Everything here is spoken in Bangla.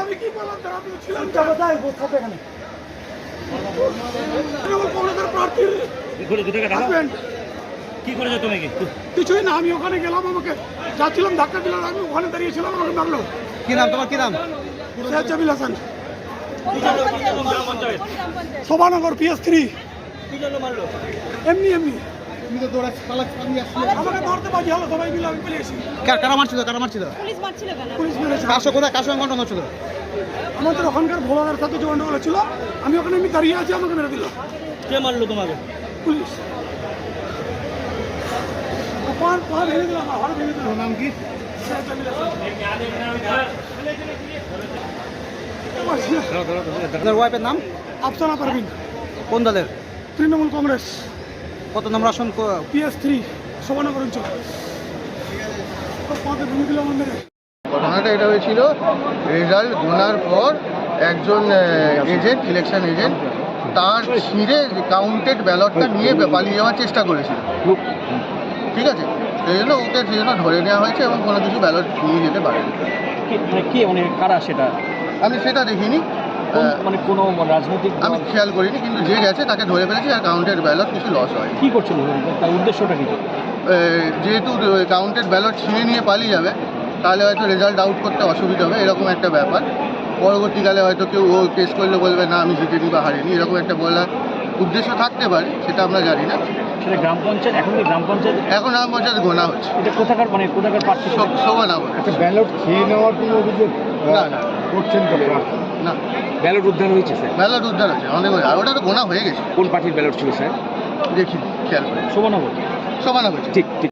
আমি কি বললাম তারা আপনি ছিলেন এখানে করেছ তুমি কি? কিছুই না আমি ওখানে গেলাম আমাকে। যাচ্ছিলাম ধাক্কা দিলাম আমি ওখানে দাঁড়িয়েছিলাম আমাকে মারলো। কি নাম তোমার? কি নাম? Jamil Hasan panchayat Shobhanagar PS three. এমনি এমনি। কার- কারা মারছিল? কারা মারছিল? পুলিশ মারছিল কেন? পুলিশ মেরেছে। কার সঙ্গে কোথায় হচ্ছিল? আমাদের ওখানকার ভোলাদের সাথে যে গন্ডগোল ছিল আমি ওখানে এমনি দাঁড়িয়ে আছি আমাকে মেরে দিল। কে মারলো তোমাকে? পুলিশ। পা ভেঙে দিল আমার ভেঙে দিল নাম কি? আপনার ওয়াইফের নাম? আফসানা পারভিন। কোন দলের? তৃণমূল কংগ্রেস। কত নম্বর আসন পিএস থ্রি শোভনগর অঞ্চল। ঘটনাটা এটা হয়েছিল রেজাল্ট গোনার পর একজন এজেন্ট ইলেকশন এজেন্ট তার ছিঁড়ে কাউন্টেড ব্যালটটা নিয়ে পালিয়ে যাওয়ার চেষ্টা করেছিল। ঠিক আছে? সেই জন্য ওকে সেই জন্য ধরে নেওয়া হয়েছে এবং কোনো কিছু ব্যালট নিয়ে যেতে পারে মানে কে মানে কারা সেটা? আমি সেটা দেখিনি। মানে কোনো রাজনৈতিক আমি খেয়াল করিনি কিন্তু যে গেছে তাকে ধরে ফেলেছি আর কাউন্টেড ব্যালট কিছু লস হয় কি করছিল? তার উদ্দেশ্যটা কি? যেহেতু কাউন্টেড ব্যালট ছিঁড়ে নিয়ে পালিয়ে যাবে তাহলে হয়তো রেজাল্ট আউট করতে অসুবিধা হবে এরকম একটা ব্যাপার। পরবর্তীকালে হয়তো কেউ ও কেস করলে বলবে না আমি জিতেনি বা হারিনি। এরকম একটা বলার উদ্দেশ্য থাকতে পারে সেটা আমরা জানি না। সেটা গ্রাম পঞ্চায়েত এখন কি গ্রাম পঞ্চায়েত? এখন আমার পঞ্চায়েত গোনা হচ্ছে। এটা কোথাকার মানে কোথাকার পার্টি? বলে একটা ব্যালট খেয়ে নেওয়ার কোনো অভিযোগ না না। করছেন তো না। ব্যালট উদ্ধার হয়েছে স্যার? ব্যালট উদ্ধার আছে অনেক আর ওটা তো গোনা হয়ে গেছে। কোন পার্টির ব্যালট ছিল স্যার? দেখি খেয়াল করে। শোভনগর শোভানা হয়েছে ঠিক ঠিক।